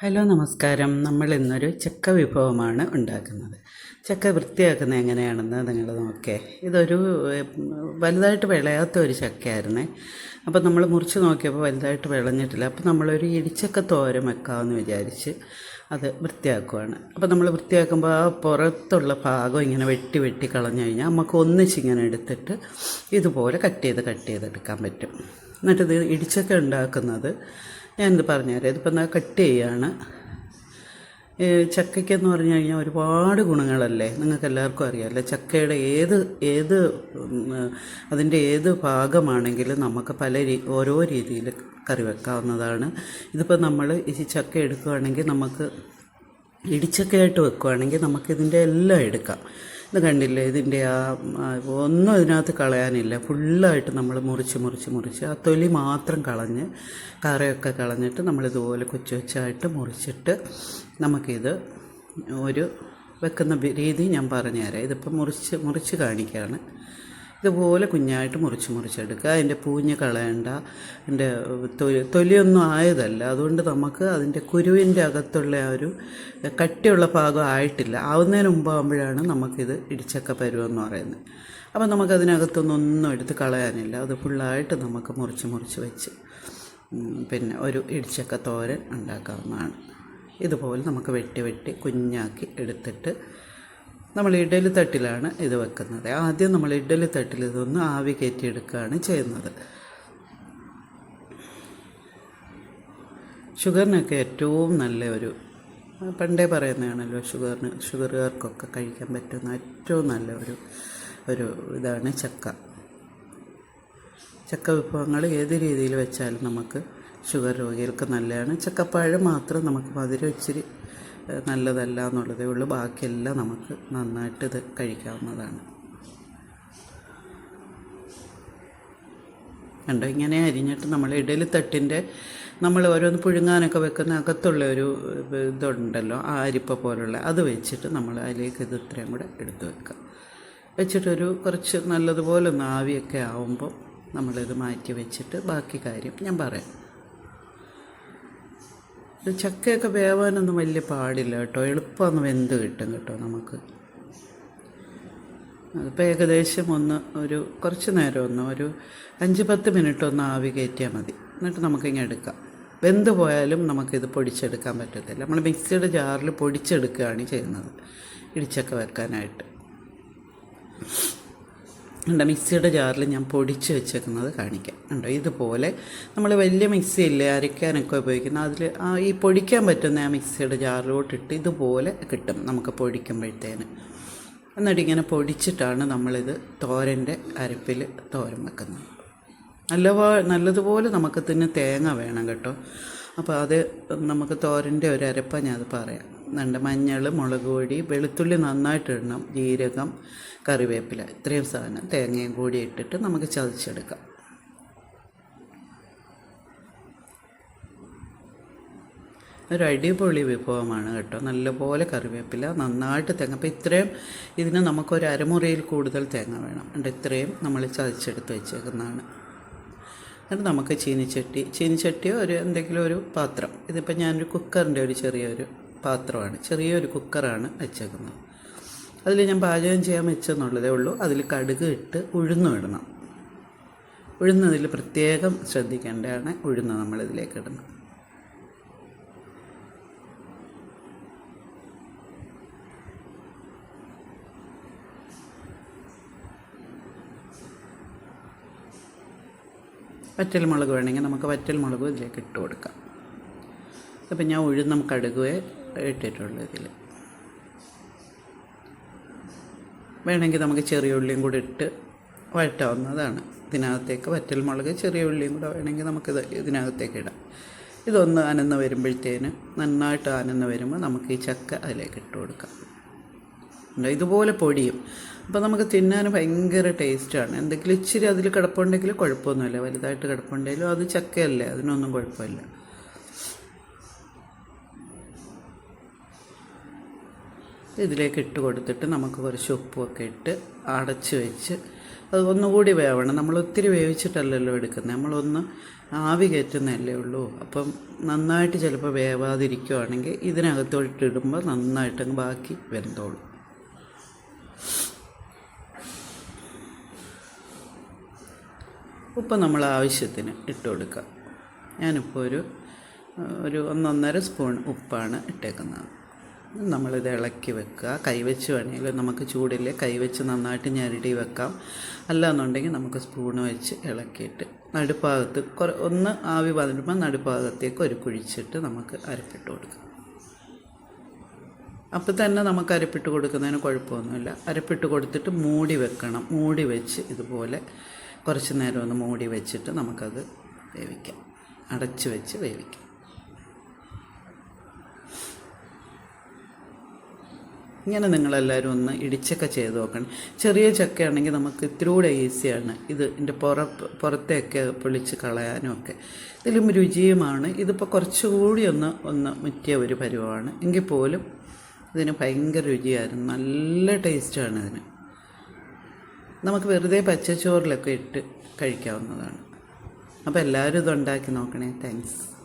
Hello നമസ്കാരം. നമ്മൾ ഇന്നൊരു ചക്ക വിഭവമാണ് ഉണ്ടാക്കുന്നത്. ചക്ക വൃത്തിയാക്കുന്നത് എങ്ങനെയാണെന്ന് നിങ്ങൾ നോക്കേ. ഇതൊരു വലുതായിട്ട് വിളയാത്ത ഒരു ചക്കയായിരുന്നേ. അപ്പോൾ നമ്മൾ മുറിച്ച് നോക്കിയപ്പോൾ വലുതായിട്ട് വിളഞ്ഞിട്ടില്ല. അപ്പോൾ നമ്മളൊരു ഇടിച്ചക്ക തോരൻ വെക്കാമെന്ന് വിചാരിച്ച് അത് വൃത്തിയാക്കുവാണ്. അപ്പോൾ നമ്മൾ വൃത്തിയാക്കുമ്പോൾ ആ പുറത്തുള്ള ഭാഗം ഇങ്ങനെ വെട്ടി വെട്ടി കളഞ്ഞു കഴിഞ്ഞാൽ നമുക്ക് ഒന്നിച്ചിങ്ങനെ എടുത്തിട്ട് ഇതുപോലെ കട്ട് ചെയ്ത് കട്ട് ചെയ്തെടുക്കാൻ പറ്റും. എന്നിട്ടിത് ഇടിച്ചക്ക ഉണ്ടാക്കുന്നത് ഞാനിത് പറഞ്ഞുതരാം. ഇതിപ്പോൾ എന്താ കട്ട് ചെയ്യാണ്. ഈ ചക്കയ്ക്കെന്ന് പറഞ്ഞു കഴിഞ്ഞാൽ ഒരുപാട് ഗുണങ്ങളല്ലേ? നിങ്ങൾക്ക് എല്ലാവർക്കും അറിയാമല്ലോ ചക്കയുടെ ഏത് ഏത് അതിന്റെ ഏത് ഭാഗമാണെങ്കിലും നമുക്ക് പല രീ ഓരോ രീതിയിൽ കറി വെക്കാവുന്നതാണ്. ഇതിപ്പോൾ നമ്മൾ ഈ ചക്ക എടുക്കുകയാണെങ്കിൽ നമുക്ക് ഇടിച്ചക്കയായിട്ട് വെക്കുകയാണെങ്കിൽ നമുക്കിതിന്റെ എല്ലാം എടുക്കാം. ഇത് കണ്ടില്ലേ? ഇതിന്റെ ആ, ഒന്നും ഇതിനകത്ത് കളയാനില്ല. ഫുള്ളായിട്ട് നമ്മൾ മുറിച്ച് മുറിച്ച് മുറിച്ച് ആ തൊലി മാത്രം കളഞ്ഞ് കറയൊക്കെ കളഞ്ഞിട്ട് നമ്മളിതുപോലെ കൊച്ചു കൊച്ചായിട്ട് മുറിച്ചിട്ട് നമുക്കിത് ഒരു വെക്കുന്ന രീതി ഞാൻ പറഞ്ഞുതരാം. ഇതിപ്പോൾ മുറിച്ച് മുറിച്ച് കാണിക്കുകയാണ്. ഇതുപോലെ കുഞ്ഞായിട്ട് മുറിച്ച് മുറിച്ചെടുക്കുക. അതിന്റെ പൂഞ്ഞ് കളയണ്ട. അതിന്റെ തൊലി തൊലിയൊന്നും ആയതല്ല. അതുകൊണ്ട് നമുക്ക് അതിന്റെ കുരുവിന്റെ അകത്തുള്ള ആ ഒരു കട്ടിയുള്ള ഭാഗം ആയിട്ടില്ല. ആവുന്നതിന് മുമ്പാകുമ്പോഴാണ് നമുക്കിത് ഇടിച്ചക്ക പരുവെന്ന് പറയുന്നത്. അപ്പം നമുക്കതിനകത്തൊന്നും ഒന്നും എടുത്ത് കളയാനില്ല. അത് ഫുള്ളായിട്ട് നമുക്ക് മുറിച്ച് മുറിച്ച് വെച്ച് പിന്നെ ഒരു ഇടിച്ചക്ക തോരൻ ഉണ്ടാക്കാവുന്നതാണ്. ഇതുപോലെ നമുക്ക് വെട്ടി വെട്ടി കുഞ്ഞാക്കി എടുത്തിട്ട് നമ്മൾ ഇഡലി തട്ടിലാണ് ഇത് വെക്കുന്നത്. ആദ്യം നമ്മൾ ഇഡലി തട്ടിൽ ഇതൊന്ന് ആവി കയറ്റിയെടുക്കുകയാണ് ചെയ്യുന്നത്. ഷുഗറിനൊക്കെ ഏറ്റവും നല്ല ഒരു പണ്ടേ പറയുന്നതാണല്ലോ ഷുഗറിന് ഷുഗറുകാർക്കൊക്കെ കഴിക്കാൻ പറ്റുന്ന ഏറ്റവും നല്ല ഒരു ഒരു ഇതാണ് ചക്ക. ചക്ക വിഭവങ്ങൾ ഏത് രീതിയിൽ വെച്ചാലും നമുക്ക് ഷുഗർ രോഗികൾക്ക് നല്ലതാണ്. ചക്കപ്പഴം മാത്രം നമുക്ക് മധുരം ഇച്ചിരി നല്ലതല്ല എന്നുള്ളതേ ഉള്ളൂ. ബാക്കിയെല്ലാം നമുക്ക് നന്നായിട്ട് ഇത് കഴിക്കാവുന്നതാണ്. കണ്ടോ? ഇങ്ങനെ അരിഞ്ഞിട്ട് നമ്മൾ ഇഡലി തട്ടിന്റെ നമ്മൾ ഓരോന്ന് പുഴുങ്ങാനൊക്കെ വെക്കുന്ന അകത്തുള്ള ഒരു ഇതുണ്ടല്ലോ ആ അരിപ്പ പോലുള്ള അത് വെച്ചിട്ട് നമ്മൾ അതിലേക്ക് ഇത് ഇത്രയും കൂടെ എടുത്ത് വെക്കുക. വെച്ചിട്ടൊരു കുറച്ച് നല്ലതുപോലെ ഒന്ന് ആവിയൊക്കെ ആവുമ്പോൾ നമ്മളിത് മാറ്റി വെച്ചിട്ട് ബാക്കി കാര്യം ഞാൻ പറയാം. ചക്കയൊക്കെ വേവാനൊന്നും വലിയ പാടില്ല കേട്ടോ. എളുപ്പമൊന്ന് വെന്ത് കിട്ടും കേട്ടോ നമുക്ക്. അതിപ്പോൾ ഏകദേശം ഒന്ന് ഒരു കുറച്ച് നേരം ഒന്ന് ഒരു അഞ്ച് പത്ത് മിനിറ്റ് ഒന്ന് ആവി കയറ്റിയാൽ മതി. എന്നിട്ട് നമുക്കിങ്ങനെ എടുക്കാം. വെന്ത് പോയാലും നമുക്കിത് പൊടിച്ചെടുക്കാൻ പറ്റത്തില്ല. നമ്മൾ മിക്സിയുടെ ജാറിൽ പൊടിച്ചെടുക്കുകയാണ് ചെയ്യുന്നത്. ഇടിച്ചൊക്കെ വെക്കാനായിട്ട് ഉണ്ട് മിക്സിയുടെ ജാറിൽ ഞാൻ പൊടിച്ച് വെച്ചേക്കുന്നത് കാണിക്കാം. ഉണ്ടോ ഇതുപോലെ നമ്മൾ വലിയ മിക്സി ഇല്ലേ അരയ്ക്കാനൊക്കെ ഉപയോഗിക്കുന്ന അതിൽ ഈ പൊടിക്കാൻ പറ്റുന്ന ആ മിക്സിയുടെ ജാറിലോട്ടിട്ട് ഇതുപോലെ കിട്ടും നമുക്ക് പൊടിക്കുമ്പോഴത്തേന്. എന്നിട്ട് ഇങ്ങനെ പൊടിച്ചിട്ടാണ് നമ്മളിത് തോരന്റെ അരപ്പിൽ തോരൻ വെക്കുന്നത്. നല്ല നല്ലതുപോലെ നമുക്ക് തന്നെ തേങ്ങ വേണം കേട്ടോ. അപ്പോൾ അത് നമുക്ക് തോരന്റെ ഒരു അരപ്പ ഞാൻ അത് പറയാം. രണ്ട് മഞ്ഞൾ മുളക് പൊടി വെളുത്തുള്ളി നന്നായിട്ട് ഇടണം ജീരകം കറിവേപ്പില. ഇത്രയും സാധനം തേങ്ങയും കൂടി ഇട്ടിട്ട് നമുക്ക് ചതച്ചെടുക്കാം. ഒരു അടിപൊളി വിഭവമാണ് കേട്ടോ. നല്ലപോലെ കറിവേപ്പില നന്നായിട്ട് തേങ്ങ. അപ്പോൾ ഇത്രയും ഇതിന് നമുക്കൊരു അരമുറിയിൽ കൂടുതൽ തേങ്ങ വേണം. എന്നിട്ട് ഇത്രയും നമ്മൾ ചതച്ചെടുത്ത് വെച്ചേക്കുന്നതാണ്. എന്നിട്ട് നമുക്ക് ചീനിച്ചട്ടി. ചീനിച്ചട്ടിയോ ഒരു എന്തെങ്കിലും ഒരു പാത്രം. ഇതിപ്പോൾ ഞാനൊരു കുക്കറിന്റെ ഒരു ചെറിയൊരു പാത്രമാണ്. ചെറിയൊരു കുക്കറാണ് വെച്ചേക്കുന്നത്. അതിൽ ഞാൻ പാചകം ചെയ്യാൻ വെച്ചെന്നുള്ളതേ ഉള്ളൂ. അതിൽ കടുക് ഇട്ട് ഉഴുന്നു ഇടണം. ഉഴുന്നതിൽ പ്രത്യേകം ശ്രദ്ധിക്കേണ്ടതാണ് ഉഴുന്ന് നമ്മളിതിലേക്ക് ഇടണം. വറ്റൽ മുളക് വേണമെങ്കിൽ നമുക്ക് വറ്റൽ മുളകും ഇതിലേക്ക് ഇട്ട് കൊടുക്കാം. അപ്പം ഞാൻ ഉഴുന്ന് ഉഴുന്നും കടുകുവേ ഇട്ടിട്ടുള്ളൂ ഇതിൽ. വേണമെങ്കിൽ നമുക്ക് ചെറിയ ഉള്ളിയും കൂടി ഇട്ട് വഴറ്റാവുന്നതാണ്. ഇതിനകത്തേക്ക് വറ്റൽ മുളക് ചെറിയ ഉള്ളിയും കൂടെ വേണമെങ്കിൽ നമുക്കിത് ഇതിനകത്തേക്ക് ഇടാം. ഇതൊന്ന് അനന്ന് വരുമ്പോഴത്തേന് നന്നായിട്ട് അനന്ന് വരുമ്പോൾ നമുക്ക് ഈ ചക്ക അതിലേക്ക് ഇട്ട് കൊടുക്കാം. ഇതുപോലെ പൊടിയും. അപ്പോൾ നമുക്ക് തിന്നാൻ ഭയങ്കര ടേസ്റ്റാണ്. എന്തെങ്കിലും ഇച്ചിരി അതിൽ കിടപ്പുണ്ടെങ്കിൽ കുഴപ്പമൊന്നുമില്ല. വലുതായിട്ട് കിടപ്പുണ്ടെങ്കിലും അത് ചക്കയല്ലേ അതിനൊന്നും കുഴപ്പമില്ല. ഇതിലേക്ക് ഇട്ട് കൊടുത്തിട്ട് നമുക്ക് കുറച്ച് ഉപ്പുമൊക്കെ ഇട്ട് അടച്ച് വെച്ച് അത് ഒന്നുകൂടി വേവണം. നമ്മൾ ഒത്തിരി വേവിച്ചിട്ടല്ലല്ലോ എടുക്കുന്നത്. നമ്മളൊന്ന് ആവി കയറ്റുന്നതല്ലേ ഉള്ളൂ. അപ്പം നന്നായിട്ട് ചിലപ്പോൾ വേവാതിരിക്കുവാണെങ്കിൽ ഇതിനകത്തോട്ട് നന്നായിട്ട് നന്നായിട്ടങ്ങ് ബാക്കി വെന്തോളും. ഉപ്പ് നമ്മൾ ആവശ്യത്തിന് ഇട്ട് കൊടുക്കുക. ഞാനിപ്പോൾ ഒരു ഒരു ഒന്നൊന്നര സ്പൂൺ ഉപ്പാണ് ഇട്ടേക്കുന്നത്. നമ്മളിത് ഇളക്കി വെക്കുക. കൈവച്ച് വേണമെങ്കിൽ നമുക്ക് ചൂടിൽ കൈവച്ച് നന്നായിട്ട് ഞെരടി വെക്കാം. അല്ലാന്നുണ്ടെങ്കിൽ നമുക്ക് സ്പൂണ് വെച്ച് ഇളക്കിയിട്ട് നടുപ്പാകത്ത് കുറ ഒന്ന് ആവി വന്നിടുമ്പോൾ നടുപ്പാകത്തേക്ക് ഒരു കുഴിച്ചിട്ട് നമുക്ക് അരപ്പിട്ട് കൊടുക്കാം. അപ്പം തന്നെ നമുക്ക് അരപ്പിട്ട് കൊടുക്കുന്നതിന് കുഴപ്പമൊന്നുമില്ല. അരപ്പിട്ട് കൊടുത്തിട്ട് മൂടി വെക്കണം. മൂടി വെച്ച് ഇതുപോലെ കുറച്ച് നേരം ഒന്ന് മൂടി വെച്ചിട്ട് നമുക്കത് വേവിക്കാം. അടച്ച് വെച്ച് വേവിക്കാം. ഇങ്ങനെ നിങ്ങളെല്ലാവരും ഒന്ന് ഇടിച്ചൊക്കെ ചെയ്ത് നോക്കണം. ചെറിയ ചക്കയാണെങ്കിൽ നമുക്ക് ഇത്തിരൂടെ ഈസിയാണ്. ഇത് ഇതിന്റെ പുറ പുറത്തെയൊക്കെ പൊളിച്ച് കളയാനും ഒക്കെ. ഇതിലും രുചിയുമാണ്. ഇതിപ്പോൾ കുറച്ചുകൂടി ഒന്ന് ഒന്ന് മുറ്റിയ ഒരു പരുവമാണ്. എങ്കിൽ പോലും ഇതിന് ഭയങ്കര രുചിയായിരുന്നു. നല്ല ടേസ്റ്റാണ് ഇതിന്. നമുക്ക് വെറുതെ പച്ചച്ചോറിലൊക്കെ ഇട്ട് കഴിക്കാവുന്നതാണ്. അപ്പോൾ എല്ലാവരും ഇത് ഉണ്ടാക്കി നോക്കണേ. താങ്ക്സ്